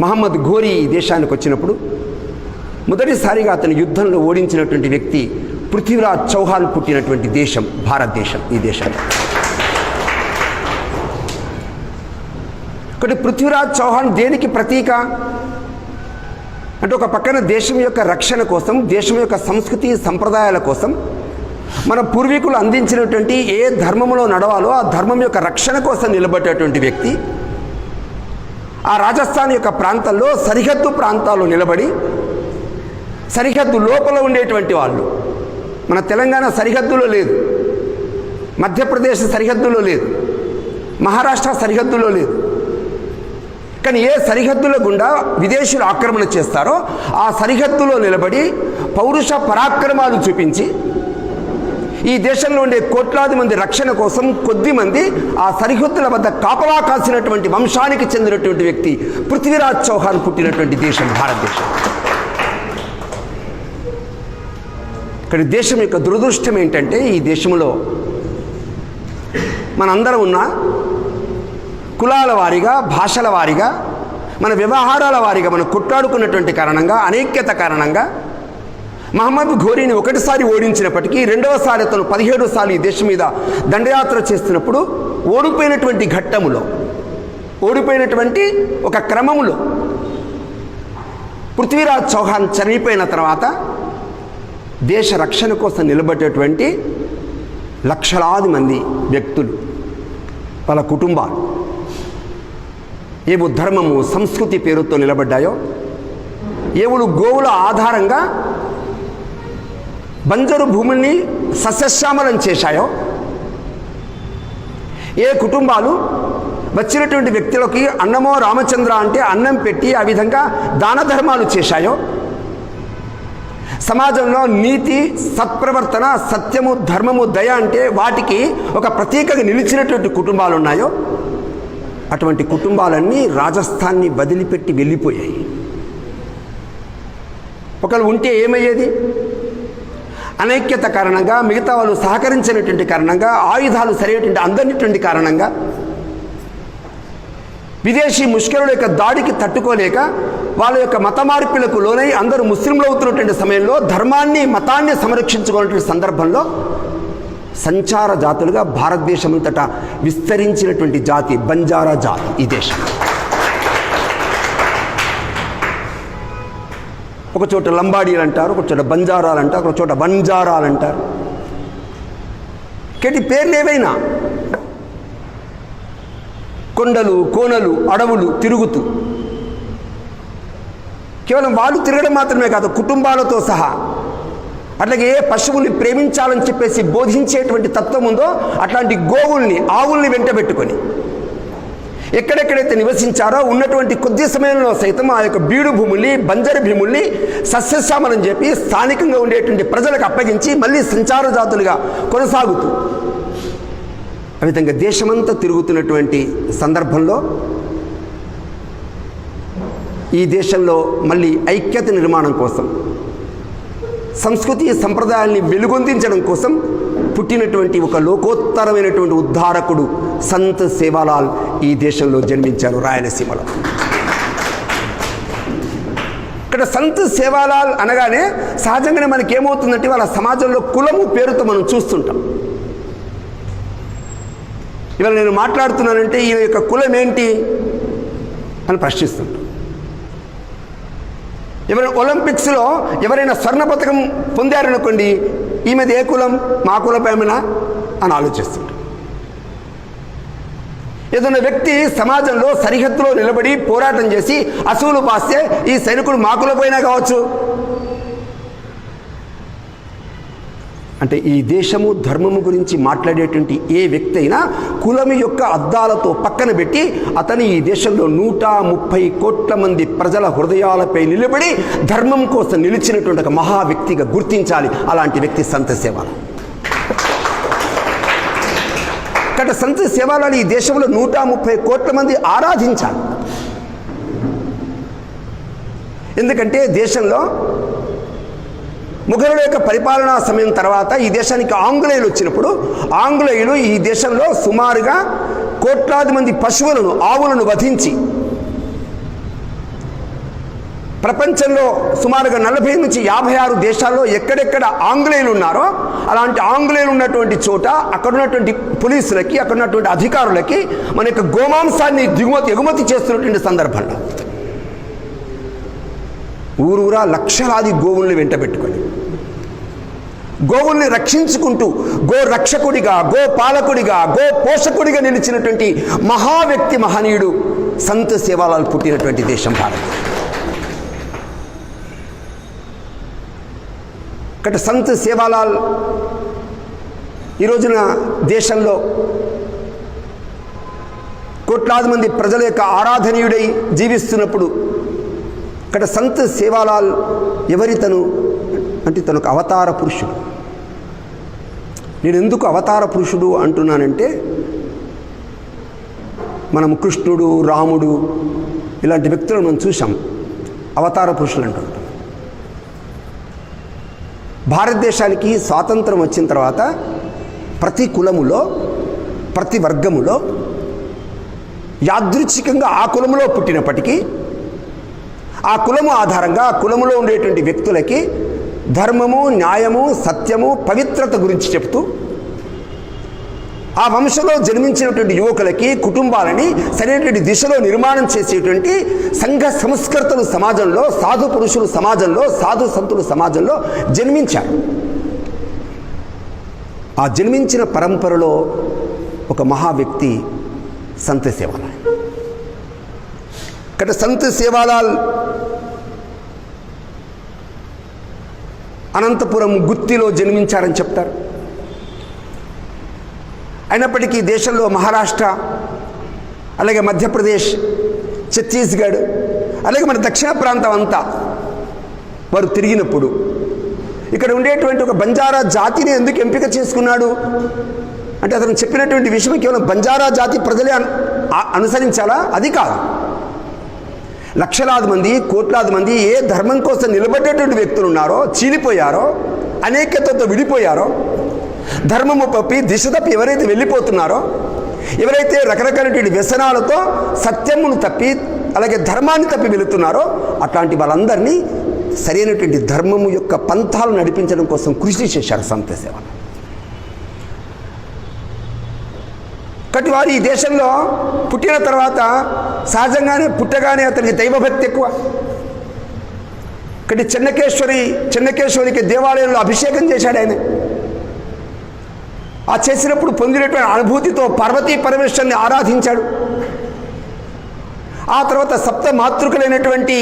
మహమ్మద్ ఘోరీ ఈ దేశానికి వచ్చినప్పుడు మొదటిసారిగా అతను యుద్ధంలో ఓడించినటువంటి వ్యక్తి పృథ్వీరాజ్ చౌహాన్ పుట్టినటువంటి దేశం భారతదేశం ఈ దేశం. ఒకటి పృథ్వీరాజ్ చౌహాన్ దేనికి ప్రతీక? అంటే ఒక పక్కన దేశం యొక్క రక్షణ కోసం దేశం యొక్క సంస్కృతి సంప్రదాయాల కోసం మన పూర్వీకులు అందించినటువంటి ఏ ధర్మంలో నడవాలో ఆ ధర్మం యొక్క రక్షణ కోసం నిలబడేటువంటి వ్యక్తి ఆ రాజస్థాన్ యొక్క ప్రాంతంలో సరిహద్దు ప్రాంతాల్లో నిలబడి సరిహద్దు లోపల ఉండేటువంటి వాళ్ళు. మన తెలంగాణ సరిహద్దులో లేదు. మధ్యప్రదేశ్ సరిహద్దులో లేదు. మహారాష్ట్ర సరిహద్దులో లేదు. కానీ ఏ సరిహద్దుల గుండా విదేశీయులు ఆక్రమణ చేస్తారో ఆ సరిహద్దులో నిలబడి పౌరుష పరాక్రమాలు చూపించి ఈ దేశంలో ఉండే కోట్లాది మంది రక్షణ కోసం కొద్ది మంది ఆ సరిహద్దుల వద్ద కాపలా కాసినటువంటి వంశానికి చెందినటువంటి వ్యక్తి పృథ్వీరాజ్ చౌహాన్ పుట్టినటువంటి దేశం భారతదేశం. ఇక్కడ దేశం యొక్క దురదృష్టం ఏంటంటే ఈ దేశంలో మనందరం ఉన్న కులాల వారీగా భాషల వారీగా మన వ్యవహారాల వారీగా మనం కొట్లాడుకున్నటువంటి కారణంగా అనేక్యత కారణంగా మహమ్మద్ ఘోరీని ఒకటిసారి ఓడించినప్పటికీ రెండవసారి అతను పదిహేడు సార్లు ఈ దేశం మీద దండయాత్ర చేస్తున్నప్పుడు ఓడిపోయినటువంటి ఘట్టములో ఓడిపోయినటువంటి ఒక క్రమములో పృథ్వీరాజ్ చౌహాన్ చనిపోయిన తర్వాత దేశ రక్షణ కోసం నిలబడేటువంటి లక్షలాది మంది వ్యక్తులు వాళ్ళ కుటుంబాలు ఏవు ధర్మము సంస్కృతి పేరుతో నిలబడ్డాయో ఏవులు గోవుల ఆధారంగా బంజరు భూముల్ని సస్యశ్యామలం చేశాయో? ఏ కుటుంబాలు వచ్చినటువంటి వ్యక్తులకి అన్నమో రామచంద్ర అంటే అన్నం పెట్టి ఆ విధంగా దాన ధర్మాలు చేశాయో? సమాజంలో నీతి సత్ప్రవర్తన సత్యము ధర్మము దయ అంటే వాటికి ఒక ప్రత్యేకంగా నిలిచినటువంటి కుటుంబాలు ఉన్నాయో? అటువంటి కుటుంబాలన్నీ రాజస్థాన్ని వదిలిపెట్టి వెళ్ళిపోయాయి. ఒకళ్ళు ఉంటే ఏమయ్యేది? అనైక్యత కారణంగా మిగతా వాళ్ళు సహకరించినటువంటి కారణంగా ఆయుధాలు సరైనటువంటి అందనటువంటి కారణంగా విదేశీ ముష్కరుల యొక్క దాడికి తట్టుకోలేక వాళ్ళ యొక్క మత మార్పులకు లోనై అందరూ ముస్లింలు అవుతున్నటువంటి సమయంలో ధర్మాన్ని మతాన్ని సంరక్షించుకున్నటువంటి సందర్భంలో సంచార జాతులుగా భారతదేశం అంతటా విస్తరించినటువంటి జాతి బంజారా జాతి ఈ దేశం. ఒక చోట లంబాడీలు అంటారు ఒక చోట బంజారాలు అంటారు ఒక చోట బంజారాలు అంటారు. కేటి పేర్లు ఏవైనా? కొండలు కోనలు అడవులు తిరుగుతూ. కేవలం వాళ్ళు తిరగడం మాత్రమే కాదు కుటుంబాలతో సహా. అట్లాగే ఏ పశువుల్ని ప్రేమించాలని చెప్పేసి బోధించేటువంటి తత్వం ఉందో అట్లాంటి గోవుల్ని ఆవుల్ని వెంటబెట్టుకొని. ఎక్కడెక్కడైతే నివసించారో ఉన్నటువంటి కొద్ది సమయంలో సైతం ఆ యొక్క బీడు భూముల్ని బంజరు భూముల్ని సస్యశ్యామలని చెప్పి స్థానికంగా ఉండేటువంటి ప్రజలకు అప్పగించి మళ్ళీ సంచార జాతులుగా కొనసాగుతూ ఆ విధంగా దేశమంతా తిరుగుతున్నటువంటి సందర్భంలో ఈ దేశంలో మళ్ళీ ఐక్యత నిర్మాణం కోసం సంస్కృతి సంప్రదాయాల్ని వెలుగొందించడం కోసం పుట్టినటువంటి ఒక లోకోత్తరమైనటువంటి ఉద్ధారకుడు సంత్ సేవాలాల్ ఈ దేశంలో జన్మించారు రాయలసీమలో. ఇక్కడ సంత్ సేవాలాల్ అనగానే సహజంగానే మనకి ఏమవుతుందంటే వాళ్ళ సమాజంలో కులము పేరుతో మనం చూస్తుంటాం. ఇవాళ నేను మాట్లాడుతున్నానంటే ఈ యొక్క కులం ఏంటి అని ప్రశ్నిస్తుంటాం. ఎవరైనా ఒలింపిక్స్లో ఎవరైనా స్వర్ణ పథకం పొందారనుకోండి ఈమెది ఏ కులం? మా కులపేమనా అని ఆలోచిస్తుంటాడు. ఏదైనా వ్యక్తి సమాజంలో సరిహద్దులో నిలబడి పోరాటం చేసి అసూలు పాస్తే ఈ సైనికుడు మా కులపోయినా కావచ్చు. అంటే ఈ దేశము ధర్మము గురించి మాట్లాడేటువంటి ఏ వ్యక్తి అయినా కులము యొక్క అద్దాలతో పక్కన పెట్టి అతని ఈ దేశంలో నూట ముప్పై కోట్ల మంది ప్రజల హృదయాలపై నిలబడి ధర్మం కోసం నిలిచినటువంటి ఒక మహా వ్యక్తిగా గుర్తించాలి. అలాంటి వ్యక్తి సంత సేవల కాబట్టి సంత సేవాలను ఈ దేశంలో నూట ముప్పై కోట్ల మంది ఆరాధించాలి. ఎందుకంటే దేశంలో ముఘలుల యొక్క పరిపాలనా సమయం తర్వాత ఈ దేశానికి ఆంగ్లేయులు వచ్చినప్పుడు ఆంగ్లేయులు ఈ దేశంలో సుమారుగా కోట్లాది మంది పశువులను ఆవులను వధించి ప్రపంచంలో సుమారుగా నలభై నుంచి యాభై ఆరు దేశాల్లో ఎక్కడెక్కడ ఆంగ్లేయులు ఉన్నారో అలాంటి ఆంగ్లేయులు ఉన్నటువంటి చోట అక్కడ ఉన్నటువంటి పోలీసులకి అక్కడ ఉన్నటువంటి అధికారులకి మన యొక్క గోమాంసాన్ని దిగుమతి ఎగుమతి చేస్తున్నటువంటి సందర్భంలో ఊరూరా లక్షలాది గోవుల్ని వెంటబెట్టుకొని గోవుల్ని రక్షించుకుంటూ గో రక్షకుడిగా గో పాలకుడిగా గో పోషకుడిగా నిలిచినటువంటి మహా వ్యక్తి మహనీయుడు సంత సేవాలాలు పుట్టినటువంటి దేశం భారత్. ఇక్కడ సంత్ సేవాలాల్ ఈ రోజున దేశంలో కోట్లాది మంది ప్రజల యొక్క ఆరాధనీయుడై జీవిస్తున్నప్పుడు ఇక్కడ సంత్ సేవాలాల్ ఎవరి తను? అంటే తనకు అవతార పురుషుడు. నేను ఎందుకు అవతార పురుషుడు అంటున్నానంటే మనం కృష్ణుడు రాముడు ఇలాంటి వ్యక్తులను మనం చూసాం అవతార పురుషులు అంటుంటాం భారతదేశానికి స్వాతంత్రం వచ్చిన తర్వాత ప్రతి కులములో ప్రతి వర్గములో యాదృచ్ఛికంగా ఆ కులములో పుట్టినప్పటికీ ఆ కులము ఆధారంగా ఆ కులములో ఉండేటువంటి వ్యక్తులకి ధర్మము న్యాయము సత్యము పవిత్రత గురించి చెప్తూ ఆ వంశంలో జన్మించినటువంటి యువకులకి కుటుంబాలని సరైనటువంటి దిశలో నిర్మాణం చేసేటువంటి సంఘ సంస్కర్తలు సమాజంలో సాధు పురుషులు సమాజంలో సాధు సంతులు సమాజంలో జన్మించారు. ఆ జన్మించిన పరంపరలో ఒక మహా వ్యక్తి సంత సేవాలాల్ ఇక్కడ సంత సేవాలాల్ అనంతపురం గుత్తిలో జన్మించారని చెప్తారు. అయినప్పటికీ దేశంలో మహారాష్ట్ర అలాగే మధ్యప్రదేశ్ ఛత్తీస్గఢ్ అలాగే మన దక్షిణ ప్రాంతం అంతా వారు తిరిగినప్పుడు ఇక్కడ ఉండేటువంటి ఒక బంజారా జాతిని ఎందుకు ఎంపిక చేసుకున్నాడు? అంటే అతను చెప్పినటువంటి విషయం కేవలం బంజారా జాతి ప్రజలే అనుసరించాలా? అది కాదు. లక్షలాది మంది కోట్లాది మంది ఏ ధర్మం కోసం నిలబడేటువంటి వ్యక్తులు ఉన్నారో చీలిపోయారో అనేకతతో విడిపోయారో ధర్మము తప్పి దిశ తప్పి ఎవరైతే వెళ్ళిపోతున్నారో ఎవరైతే రకరకాలటువంటి వ్యసనాలతో సత్యమును తప్పి అలాగే ధర్మాన్ని తప్పి వెళుతున్నారో అట్లాంటి వాళ్ళందరినీ సరైనటువంటి ధర్మము యొక్క పంథాలు నడిపించడం కోసం కృషి చేశారు సంత సేవ కాబట్టి వారు ఈ దేశంలో పుట్టిన తర్వాత సహజంగానే పుట్టగానే అతనికి దైవభక్తి ఎక్కువ. కాబట్టి చెన్నకేశ్వరి చెన్నకేశ్వరికి దేవాలయంలో అభిషేకం చేశాడు ఆయన. ఆ చేసినప్పుడు పొందినటువంటి అనుభూతితో పార్వతీ పరమేశ్వరుని ఆరాధించాడు. ఆ తర్వాత సప్త మాతృకలైనటువంటి